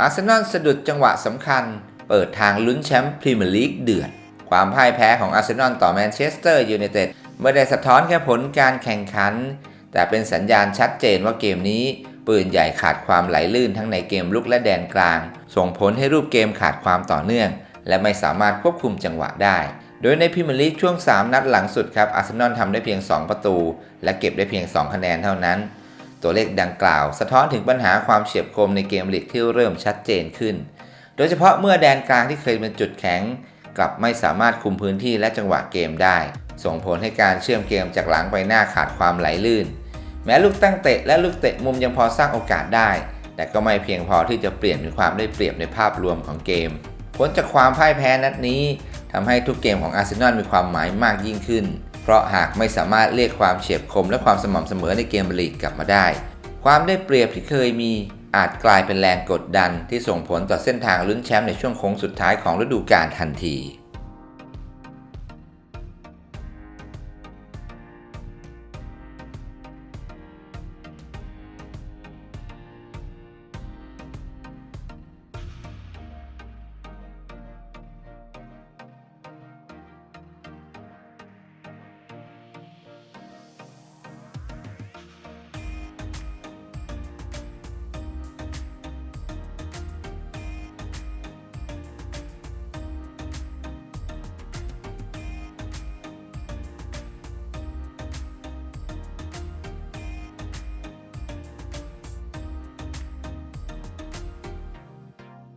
อาร์เซนอลสะดุดจังหวะสำคัญ เปิดทางลุ้นแชมป์พรีเมียร์ลีกเดือด ความพ่ายแพ้ของอาร์เซนอลต่อแมนเชสเตอร์ยูไนเต็ดไม่ได้สะท้อนแค่ผลการแข่งขัน แต่เป็นสัญญาณชัดเจนว่าเกมนี้ ปืนใหญ่ขาดความไหลลื่นทั้งในเกมลุกและแดนกลาง ส่งผลให้รูปเกมขาดความต่อเนื่อง และไม่สามารถควบคุมจังหวะได้ โดยในพรีเมียร์ลีกช่วง 3 นัดหลังสุดครับอาร์เซนอลทำได้เพียง 2 ประตู และเก็บได้เพียง 2 คะแนนเท่านั้น ตัวเลขดังกล่าว สะท้อนถึงปัญหาความเฉียบคมในเกมลีกที่เริ่มชัดเจนขึ้น โดยเฉพาะเมื่อแดนกลางที่เคยเป็นจุดแข็ง กลับไม่สามารถคุมพื้นที่และจังหวะเกมได้ ส่งผลให้การเชื่อมเกมจากหลังไปหน้าขาดความไหลลื่น แม้ลูกตั้งเตะและลูกเตะมุมยังพอสร้างโอกาสได้ แต่ก็ไม่เพียงพอที่จะเปลี่ยนเป็นความได้เปรียบในภาพรวมของเกม ผลจากความพ่ายแพ้นัดนี้ทำให้ทุกเกมของอาร์เซนอลมีความหมายมากยิ่งขึ้น เพราะหากไม่สามารถเรียกความเฉียบคมและความสม่ำเสมอในเกมลีกกลับมาได้ ความได้เปรียบที่เคยมีอาจกลายเป็นแรงกดดันที่ส่งผลต่อเส้นทางลุ้นแชมป์ในช่วงโค้งสุดท้ายของฤดูกาลทันที